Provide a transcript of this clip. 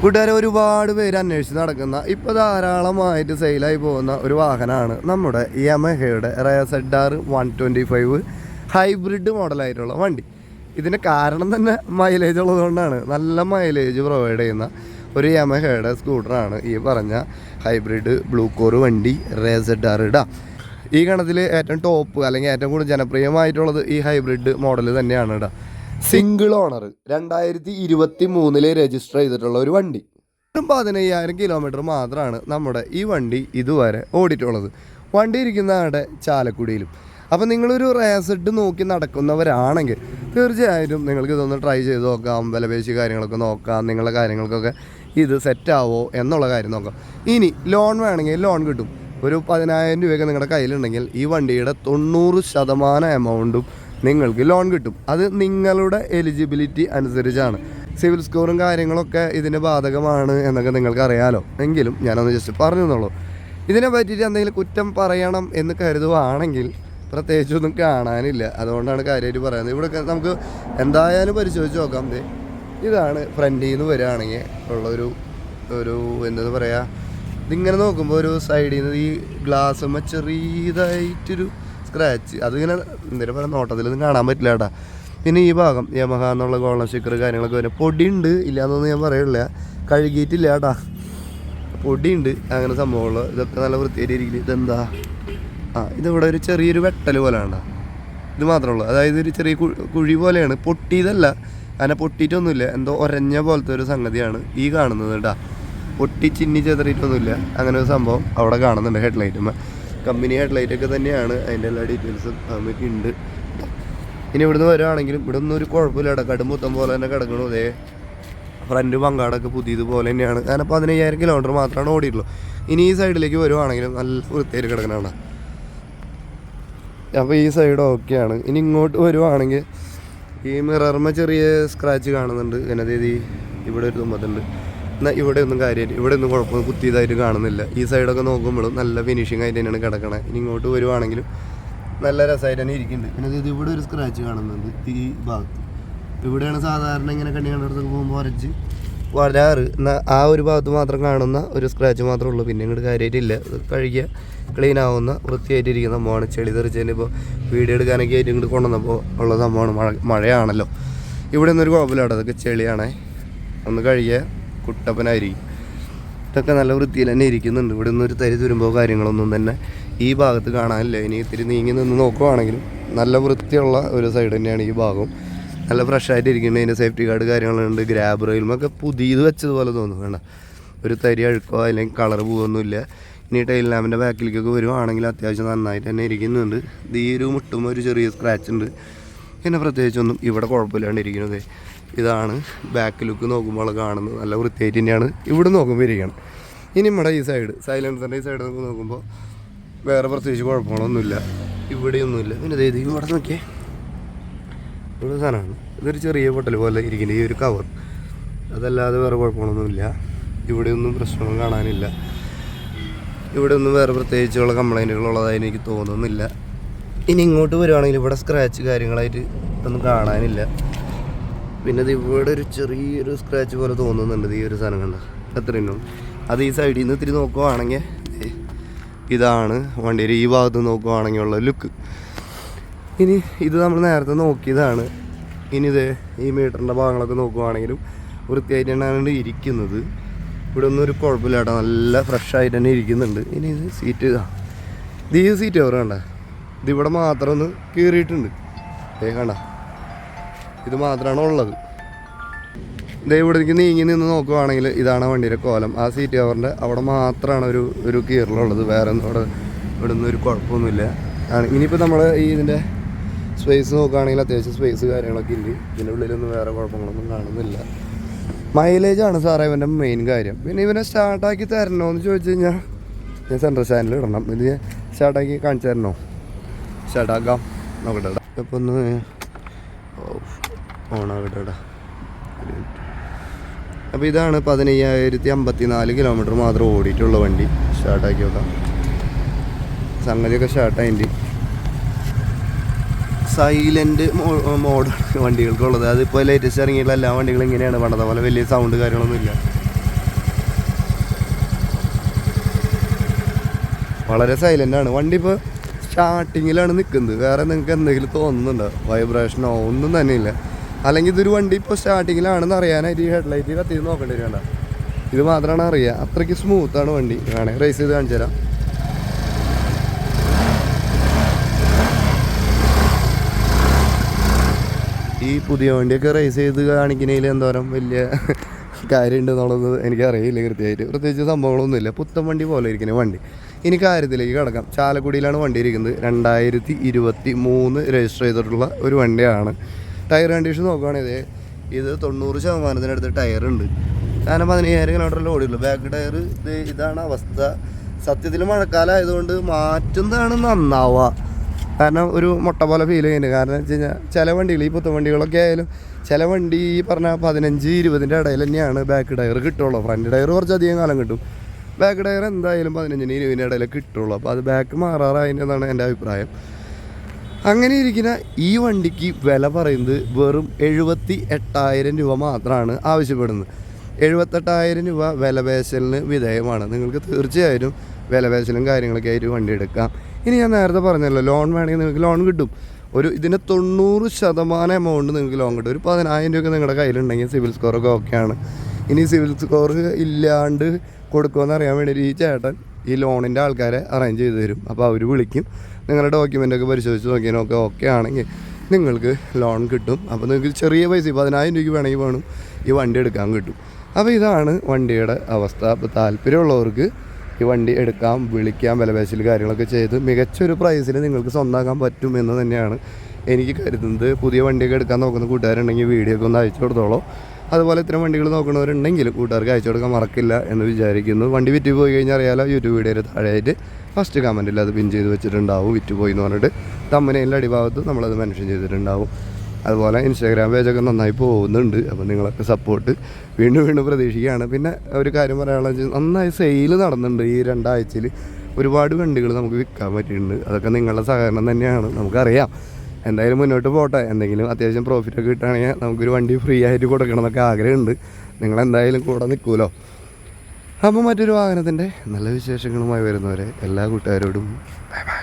കൂട്ടുകാരെ ഒരുപാട് പേര് അന്വേഷിച്ച് നടക്കുന്ന ഇപ്പോൾ ധാരാളമായിട്ട് സെയിലായി പോകുന്ന ഒരു വാഹനമാണ് നമ്മുടെ യമഹയുടെ RayZ R one twenty five hybrid മോഡലായിട്ടുള്ള വണ്ടി. ഇതിന് കാരണം തന്നെ മൈലേജ് ഉള്ളതുകൊണ്ടാണ്. നല്ല മൈലേജ് പ്രൊവൈഡ് ചെയ്യുന്ന ഒരു യമഹയുടെ സ്കൂട്ടറാണ് ഈ പറഞ്ഞ ഹൈബ്രിഡ് ബ്ലൂ കോർ വണ്ടി റേസഡ് ആർ ഇടാം. ഈ ഗണത്തിൽ ഏറ്റവും ടോപ്പ് അല്ലെങ്കിൽ ഏറ്റവും കൂടുതൽ ജനപ്രിയമായിട്ടുള്ളത് ഈ ഹൈബ്രിഡ് മോഡൽ തന്നെയാണ് ഇടാം. സിംഗിൾ ഓണർ രണ്ടായിരത്തി ഇരുപത്തി മൂന്നിൽ രജിസ്റ്റർ ചെയ്തിട്ടുള്ള ഒരു വണ്ടി. പതിനയ്യായിരം കിലോമീറ്റർ മാത്രമാണ് നമ്മുടെ ഈ വണ്ടി ഇതുവരെ ഓടിയിട്ടുള്ളത്. വണ്ടി ഇരിക്കുന്ന അവിടെ ചാലക്കുടിയിലും. അപ്പം നിങ്ങളൊരു റേസഡ് നോക്കി നടക്കുന്നവരാണെങ്കിൽ തീർച്ചയായിട്ടും നിങ്ങൾക്ക് ഇതൊന്ന് ട്രൈ ചെയ്ത് നോക്കാം. വിലപേശി കാര്യങ്ങളൊക്കെ നോക്കാം. നിങ്ങളുടെ കാര്യങ്ങൾക്കൊക്കെ ഇത് സെറ്റാവോ എന്നുള്ള കാര്യം നോക്കാം. ഇനി ലോൺ വേണമെങ്കിൽ ലോൺ കിട്ടും. ഒരു പതിനായിരം രൂപയൊക്കെ നിങ്ങളുടെ കയ്യിലുണ്ടെങ്കിൽ ഈ വണ്ടിയുടെ തൊണ്ണൂറ് ശതമാനം എമൗണ്ടും നിങ്ങൾക്ക് ലോൺ കിട്ടും. അത് നിങ്ങളുടെ എലിജിബിലിറ്റി അനുസരിച്ചാണ്. സിവിൽ സ്കോറും കാര്യങ്ങളൊക്കെ ഇതിന് ബാധകമാണ് എന്നൊക്കെ നിങ്ങൾക്ക് അറിയാലോ. എങ്കിലും ഞാനൊന്ന് ജസ്റ്റ് പറഞ്ഞു തന്നുള്ളൂ ഇതിനെ പറ്റിയിട്ട് എന്തെങ്കിലും കുറ്റം പറയണം എന്ന് കരുതുവാണെങ്കിൽ പ്രത്യേകിച്ചൊന്നും കാണാനില്ല. അതുകൊണ്ടാണ് കാര്യമായിട്ട് പറയുന്നത്. ഇവിടെ നമുക്ക് എന്തായാലും പരിശോധിച്ച് നോക്കാം. ഇതാണ് ഫ്രണ്ടിൽ നിന്ന് വരികയാണെങ്കിൽ ഉള്ളൊരു ഒരു എന്താ പറയുക ഇതിങ്ങനെ നോക്കുമ്പോൾ ഒരു സൈഡിൽ നിന്ന് ഈ ഗ്ലാസ്സുമ്മ ചെറിയതായിട്ടൊരു സ്ക്രാച്ച് അതിങ്ങനെ പറയുക നോട്ടത്തിലൊന്നും കാണാൻ പറ്റില്ല കേട്ടാ. പിന്നെ ഈ ഭാഗം യമഹ എന്നുള്ള ഗോൾഡൻ സ്റ്റിക്കർ കാര്യങ്ങളൊക്കെ വരും പൊടിയുണ്ട്. ഇല്ലയെന്നൊന്നും ഞാൻ പറയില്ല കഴുകിയിട്ടില്ല കേട്ടാ. പൊടിയുണ്ട്. അങ്ങനെ സംഭവമുള്ള ഇതൊക്കെ നല്ല വൃത്തിയായിട്ട് ഇരിക്കില്ല ഇതെന്താ? ആ ഇതിവിടെ ഒരു ചെറിയൊരു വെട്ടൽ പോലെ ഇത് മാത്രമേ ഉള്ളൂ. അതായത് ഒരു ചെറിയ കുഴി പോലെയാണ്. പൊട്ടിയതല്ല. അങ്ങനെ പൊട്ടിയിട്ടൊന്നുമില്ല. എന്തോ ഒരഞ്ഞ പോലത്തെ ഒരു സംഗതിയാണ് ഈ കാണുന്നത് കേട്ടാ. പൊട്ടി ചിന്നി ചെതറിയിട്ടൊന്നുമില്ല. അങ്ങനെ ഒരു സംഭവം അവിടെ കാണുന്നുണ്ട് ഹെഡ്ലൈറ്റുമ്മ. കമ്പനി ഹെഡ്ലൈറ്റ് ഒക്കെ തന്നെയാണ് അതിന്റെ എല്ലാ ഡീറ്റെയിൽസും നമുക്ക് ഉണ്ട്. ഇനി ഇവിടുന്ന് വരുവാണെങ്കിലും ഇവിടെ ഒന്നും ഒരു കുഴപ്പമില്ല കേട്ടോ. കടുംപുത്തം പോലെ തന്നെ കിടക്കണു. അതേ ഫ്രണ്ട് പങ്കാടൊക്കെ പുതിയത് പോലെ തന്നെയാണ്. കാരണം പതിനയ്യായിരം കിലോമീറ്റർ മാത്രമാണ് ഓടിയിട്ടുള്ളൂ. ഇനി ഈ സൈഡിലേക്ക് വരുവാണെങ്കിലും നല്ല വൃത്തിയായിട്ട് കിടക്കണതാണ് അപ്പോൾ ഈ സൈഡ് ഓക്കെയാണ് ഇനി ഇങ്ങോട്ട് വരുവാണെങ്കിൽ ഈ മിറർമ ചെറിയ സ്ക്രാച്ച് കാണുന്നുണ്ട്. എന്നതേതി ഇവിടെ ഒരു തുമ്പത്തുണ്ട്. ഇവിടെ ഒന്നും കാര്യമില്ല. ഇവിടെ ഒന്നും കുഴപ്പം കുത്തിയതായിട്ട് കാണുന്നില്ല. ഈ സൈഡൊക്കെ നോക്കുമ്പോഴും നല്ല ഫിനിഷിംഗ് ആയിട്ട് തന്നെയാണ് കിടക്കണത് ഇനി ഇങ്ങോട്ട് വരുവാണെങ്കിലും നല്ല രസമായിട്ട് തന്നെ ഇരിക്കുന്നുണ്ട്. പിന്നെ ഇത് ഇവിടെ ഒരു സ്ക്രാച്ച് കാണുന്നുണ്ട് ഈ ഭാഗത്ത്. ഇവിടെയാണ് സാധാരണ ഇങ്ങനെ കണ്ണി കണ്ടിടത്തൊക്കെ പോകുമ്പോൾ വരച്ച് വരാറ്. എന്നാൽ ആ ഒരു ഭാഗത്ത് മാത്രം കാണുന്ന ഒരു സ്ക്രാച്ച് മാത്രമേ ഉള്ളൂ. പിന്നെ ഇങ്ങോട്ട് കാര്യമായിട്ടില്ല. കഴുകിയ ക്ലീൻ ആവുന്ന വൃത്തിയായിട്ട് ഇരിക്കുന്ന സംഭവമാണ്. ചെളി തെറിച്ചതിന് ഇപ്പോൾ വീഡിയോ എടുക്കാനൊക്കെ ആയിട്ട് ഇങ്ങോട്ട് കൊണ്ടുവന്നപ്പോൾ ഉള്ള സംഭവമാണ്. മഴ മഴയാണല്ലോ. ഇവിടെ ഒന്നും ഒരു കുഴപ്പമില്ല അതൊക്കെ ചെളിയാണേ. ഒന്ന് കഴുകിയ കുട്ടപ്പനായിരിക്കും. ഇതൊക്കെ നല്ല വൃത്തിയിൽ തന്നെ ഇരിക്കുന്നുണ്ട്. ഇവിടെ നിന്ന് ഒരു തരി തുരുമ്പോ കാര്യങ്ങളൊന്നും തന്നെ ഈ ഭാഗത്ത് കാണാനില്ല. ഇനി ഇത്തിരി നീങ്ങി നിന്ന് നോക്കുവാണെങ്കിലും നല്ല വൃത്തിയുള്ള ഒരു സൈഡ് തന്നെയാണ് ഈ ഭാഗം. നല്ല ഫ്രഷായിട്ട് ഇരിക്കുന്നത് അതിന്റെ സേഫ്റ്റി ഗാർഡ് കാര്യങ്ങളുണ്ട്. ഗ്രാബ് റെയിലുമൊക്കെ പുതിയത് വെച്ചതുപോലെ തോന്നും വേണ്ട ഒരു തരി അഴുക്കോ അല്ലെങ്കിൽ കളർ പോകുന്നില്ല ഇനി ടൈൽ ലാമ്പിന്റെ ബാക്കിലേക്കൊക്കെ വരുവാണെങ്കിൽ അത്യാവശ്യം നന്നായിട്ട് തന്നെ ഇരിക്കുന്നുണ്ട്. ഈ ഒരു മുട്ടുമ്പോൾ ഒരു ചെറിയ സ്ക്രാച്ച് ഉണ്ട്. പിന്നെ പ്രത്യേകിച്ചൊന്നും ഇവിടെ കുഴപ്പമില്ലാണ്ട് ഇരിക്കുന്നത്. ഇതാണ് ബാക്ക് ലുക്ക് നോക്കുമ്പോൾ കാണുന്നത്. നല്ല വൃത്തിയായിട്ട് തന്നെയാണ് ഇവിടെ നോക്കുമ്പോൾ ഇരിക്കണം. ഇനി നമ്മുടെ ഈ സൈഡ് സൈലൻസറിന്റെ ഈ സൈഡ് നോക്കുമ്പോൾ വേറെ പ്രത്യേകിച്ച് കുഴപ്പങ്ങളൊന്നുമില്ല. ഇവിടെയൊന്നുമില്ല. പിന്നെ ഇത് ഇവിടെ നോക്കിയേ. ഇവിടെ സാധനമാണ്. ഇതൊരു ചെറിയ പൊട്ടൽ പോലെ ഇരിക്കുന്ന. ഈ ഒരു കവർ അതല്ലാതെ വേറെ കുഴപ്പങ്ങളൊന്നുമില്ല. ഇവിടെയൊന്നും പ്രശ്നങ്ങൾ കാണാനില്ല. ഇവിടെ ഒന്നും വേറെ പ്രത്യേകിച്ചുള്ള കംപ്ലൈന്റുകൾ ഉള്ളതായി എനിക്ക് തോന്നുന്നില്ല. ഇനി ഇങ്ങോട്ട് വരുവാണെങ്കിൽ ഇവിടെ സ്ക്രാച്ച് കാര്യങ്ങളായിട്ട് ഒന്നും കാണാനില്ല. പിന്നെ ഇത് ഇവിടെ ഒരു ചെറിയൊരു സ്ക്രാച്ച് പോലെ തോന്നുന്നുണ്ട് ഈ ഒരു സാധനം കണ്ട? അത്രയും അത് ഈ സൈഡിൽ നിന്ന് ഇത്തിരി നോക്കുവാണെങ്കിൽ ഇതാണ് വണ്ടിയുടെ ഈ ഭാഗത്ത് നോക്കുവാണെങ്കിൽ ഉള്ള ലുക്ക് ഇനി ഇത് നമ്മൾ നേരത്തെ നോക്കിയതാണ്. ഇനി ഇത് ഈ മീറ്ററിന്റെ ഭാഗങ്ങളൊക്കെ നോക്കുവാണെങ്കിലും വൃത്തിയായിട്ട് തന്നെയാണ് ഇരിക്കുന്നത്. ഇവിടെ ഒന്നും ഒരു കുഴപ്പമില്ല കേട്ടോ. നല്ല ഫ്രഷായിട്ട് തന്നെ ഇരിക്കുന്നുണ്ട്. ഇനി ഇത് സീറ്റ് ഇത്. ഈ സീറ്റ് അവർ കണ്ട? ഇതിവിടെ മാത്രം ഒന്ന് കീറിയിട്ടുണ്ട്. ഏ കണ്ട? ഇത് മാത്രമാണ് ഉള്ളത്. ഇതേ ഇവിടേക്ക് നീങ്ങി നിന്ന് നോക്കുവാണെങ്കിൽ ഇതാണ് വണ്ടിയുടെ കോലം. ആ സീറ്റ് കവറിന്റെ അവിടെ മാത്രമാണ് ഒരു ഒരു കീറിലുള്ളത് വേറെ ഒന്നും അവിടെ ഇവിടെ ഒന്നും ഒരു കുഴപ്പമൊന്നുമില്ല. ആണ് ഇനിയിപ്പോൾ നമ്മൾ ഈ ഇതിന്റെ സ്പേസ് നോക്കുകയാണെങ്കിൽ അത്യാവശ്യം സ്പേസ് കാര്യങ്ങളൊക്കെ ഇല്ല ഇതിന്റെ ഉള്ളിലൊന്നും വേറെ കുഴപ്പങ്ങളൊന്നും കാണുന്നില്ല. മൈലേജാണ് സാറേ ഇവന്റെ മെയിൻ കാര്യം. പിന്നെ ഇവനെ സ്റ്റാർട്ടാക്കി തരണോ എന്ന് ചോദിച്ചു കഴിഞ്ഞാൽ ഞാൻ സെൻട്രൽ സ്റ്റാൻഡിൽ ഇടണം. ഇത് സ്റ്റാർട്ടാക്കി കാണിച്ചു തരണോ? സ്റ്റാർട്ടാക്കാം നോക്കട്ടെ. ഇപ്പം ഒന്ന് ഓണാകട്ടെ കേട്ടോ അപ്പോൾ ഇതാണ് പതിനയ്യായിരത്തി അമ്പത്തി നാല് കിലോമീറ്റർ മാത്രം ഓടിയിട്ടുള്ള വണ്ടി. സ്റ്റാർട്ടാക്കി നോക്കാം. സംഗതിയൊക്കെ സ്റ്റാർട്ടായിട്ട് സൈലന്റ് മോഡാണ് വണ്ടികൾക്കുള്ളത്. അതിപ്പോൾ ലേറ്റസ്റ്റ് ഇറങ്ങിയിട്ടുള്ള എല്ലാ വണ്ടികളും ഇങ്ങനെയാണ്. പണ്ടത്തെ പോലെ വലിയ സൗണ്ട് കാര്യങ്ങളൊന്നുമില്ല വളരെ സൈലന്റാണ് വണ്ടി ഇപ്പോൾ സ്റ്റാർട്ടിങ്ങിലാണ് നിൽക്കുന്നത് വേറെ നിങ്ങൾക്ക് എന്തെങ്കിലും തോന്നുന്നുണ്ടോ? വൈബ്രേഷനോ ഒന്നും തന്നെയില്ല അല്ലെങ്കിൽ ഇതൊരു വണ്ടി ഇപ്പോൾ സ്റ്റാർട്ടിങ്ങിലാണെന്ന് അറിയാനായിട്ട് ഈ ഹെഡ്ലൈറ്റ് കത്തി നോക്കേണ്ടി വരികണ്ട ഇത് മാത്രമാണ് അറിയുക. അത്രയ്ക്ക് സ്മൂത്താണ് വണ്ടി. വേണമെങ്കിൽ റേസ് ചെയ്ത് കാണിച്ചു തരാം. ഈ പുതിയ വണ്ടിയൊക്കെ റേസ് ചെയ്ത് കാണിക്കുന്നതിൽ എന്തോരം വലിയ കാര്യമുണ്ട് എന്നുള്ളത് എനിക്കറിയില്ല കൃത്യമായിട്ട്. പ്രത്യേകിച്ച് സംഭവങ്ങളൊന്നുമില്ല. പുത്തൻ വണ്ടി പോലെ ഇരിക്കുന്ന വണ്ടി. ഇനി കാര്യത്തിലേക്ക് കിടക്കാം. ചാലക്കുടിയിലാണ് വണ്ടി ഇരിക്കുന്നത്. രണ്ടായിരത്തി ഇരുപത്തി മൂന്ന് രജിസ്റ്റർ ചെയ്തിട്ടുള്ള ഒരു വണ്ടിയാണ്. ടയർ കണ്ടീഷൻ നോക്കുകയാണെങ്കിൽ ഇത് തൊണ്ണൂറ് ശതമാനത്തിനടുത്ത് ടയറുണ്ട് കാരണം പതിനയ്യായിരം കിലോമീറ്ററിൽ ഓടിയുള്ളൂ. ബാക്ക് ടയർ ഇത് ഇതാണ് അവസ്ഥ. സത്യത്തിൽ മഴക്കാലം ആയതുകൊണ്ട് മാറ്റുന്നതാണ് നന്നാവുക. കാരണം ഒരു മുട്ട പോലെ ഫീൽ ചെയ്യുന്നുണ്ട്. കാരണം വെച്ച് കഴിഞ്ഞാൽ ചില വണ്ടികൾ ഈ പുത്തൻ വണ്ടികളൊക്കെ ആയാലും ചില വണ്ടി ഈ പറഞ്ഞ പതിനഞ്ച് ഇരുപതിന്റെ ഇടയിൽ തന്നെയാണ് ബാക്ക് ടയർ കിട്ടുള്ളൂ. ഫ്രണ്ട് ടയർ കുറച്ചധികം കാലം കിട്ടും. ബാക്ക് ടയർ എന്തായാലും പതിനഞ്ചിന് ഇരുപതിന്റെ ഇടയിൽ കിട്ടുള്ളൂ. അപ്പോൾ അത് ബാക്ക് മാറാറായതിന്റെതാണ് എന്റെ അഭിപ്രായം. അങ്ങനെ ഇരിക്കുന്ന ഈ വണ്ടിക്ക് വില പറയുന്നത് വെറും എഴുപത്തി എട്ടായിരം രൂപ മാത്രമാണ് ആവശ്യപ്പെടുന്നത്. എഴുപത്തെട്ടായിരം രൂപ വിലപേശലിന് വിധേയമാണ്. നിങ്ങൾക്ക് തീർച്ചയായും വിലപേശലും കാര്യങ്ങളൊക്കെ ആയിട്ട് വണ്ടി എടുക്കാം. ഇനി ഞാൻ നേരത്തെ പറഞ്ഞല്ലോ ലോൺ വേണമെങ്കിൽ നിങ്ങൾക്ക് ലോൺ കിട്ടും. ഒരു ഇതിന് തൊണ്ണൂറ് ശതമാനം എമൗണ്ട് നിങ്ങൾക്ക് ലോൺ കിട്ടും. ഒരു പതിനായിരം രൂപ നിങ്ങളുടെ കയ്യിലുണ്ടെങ്കിൽ സിവിൽ സ്കോറൊക്കെ ഓക്കെയാണ് ഇനി സിവിൽ സ്കോർ ഇല്ലാണ്ട് കൊടുക്കുമെന്ന് അറിയാൻ വേണ്ടി ഈ ചേട്ടൻ ഈ ലോണിന്റെ ആൾക്കാരെ അറേഞ്ച് ചെയ്ത് തരും. അപ്പോൾ അവർ വിളിക്കും. നിങ്ങളുടെ ഡോക്യുമെന്റൊക്കെ പരിശോധിച്ച് നോക്കിയതിനൊക്കെ ഓക്കെ ആണെങ്കിൽ നിങ്ങൾക്ക് ലോൺ കിട്ടും. അപ്പോൾ നിങ്ങൾക്ക് ചെറിയ പൈസ പതിനായിരം രൂപയ്ക്ക് വേണമെങ്കിൽ വേണം ഈ വണ്ടി എടുക്കാൻ കിട്ടും. അപ്പോൾ ഇതാണ് വണ്ടിയുടെ അവസ്ഥ. അപ്പോൾ താല്പര്യമുള്ളവർക്ക് ഈ വണ്ടി എടുക്കാം വിളിക്കാം വിലപേശൽ കാര്യങ്ങളൊക്കെ ചെയ്ത് മികച്ചൊരു പ്രൈസിൽ നിങ്ങൾക്ക് സ്വന്തമാക്കാൻ പറ്റും എന്ന് തന്നെയാണ് എനിക്ക് കരുതുന്നത്. പുതിയ വണ്ടിയൊക്കെ എടുക്കാൻ നോക്കുന്ന കൂട്ടുകാരുണ്ടെങ്കിൽ വീഡിയോ ഒക്കെ ഒന്ന് അയച്ചു കൊടുത്തോളൂ. അതുപോലെ ഇത്തരം വണ്ടികൾ നോക്കുന്നവരുണ്ടെങ്കിൽ കൂട്ടുകാർക്ക് അയച്ചു കൊടുക്കാൻ മറക്കില്ല എന്ന് വിചാരിക്കുന്നു. വണ്ടി വിറ്റ് പോയി കഴിഞ്ഞാൽ അറിയാലോ യൂട്യൂബ് വീഡിയോയുടെ താഴെയായിട്ട് ഫസ്റ്റ് കമന്റിൽ അത് പിൻ ചെയ്ത് വെച്ചിട്ടുണ്ടാവും വിറ്റ് പോയി എന്ന് പറഞ്ഞിട്ട് തമ്മനയിലെ അടിഭാഗത്ത് നമ്മളത് മെൻഷൻ ചെയ്തിട്ടുണ്ടാവും. അതുപോലെ ഇൻസ്റ്റാഗ്രാം പേജൊക്കെ നന്നായി പോകുന്നുണ്ട് അപ്പോൾ നിങ്ങളൊക്കെ സപ്പോർട്ട് വീണ്ടും വീണ്ടും പ്രതീക്ഷിക്കുകയാണ്. പിന്നെ ഒരു കാര്യം പറയാനുള്ളത് നന്നായി സെയിൽ നടന്നുണ്ട് ഈ രണ്ടാഴ്ചയിൽ. ഒരുപാട് വണ്ടികൾ നമുക്ക് വിൽക്കാൻ പറ്റിയിട്ടുണ്ട്. അതൊക്കെ നിങ്ങളുടെ സഹകരണം തന്നെയാണ് നമുക്കറിയാം. എന്തായാലും മുന്നോട്ട് പോട്ടെ. എന്തെങ്കിലും അത്യാവശ്യം പ്രോഫിറ്റൊക്കെ കിട്ടുകയാണെങ്കിൽ നമുക്കൊരു വണ്ടി ഫ്രീ ആയിട്ട് കൊടുക്കണം എന്നൊക്കെ ആഗ്രഹമുണ്ട്. നിങ്ങൾ എന്തായാലും കൂടെ നിൽക്കുമല്ലോ. അപ്പോൾ മറ്റൊരു വാഹനത്തിന്റെ നല്ല വിശേഷങ്ങളുമായി വരുന്നവരെ എല്ലാ കൂട്ടുകാരോടും ബൈ ബൈ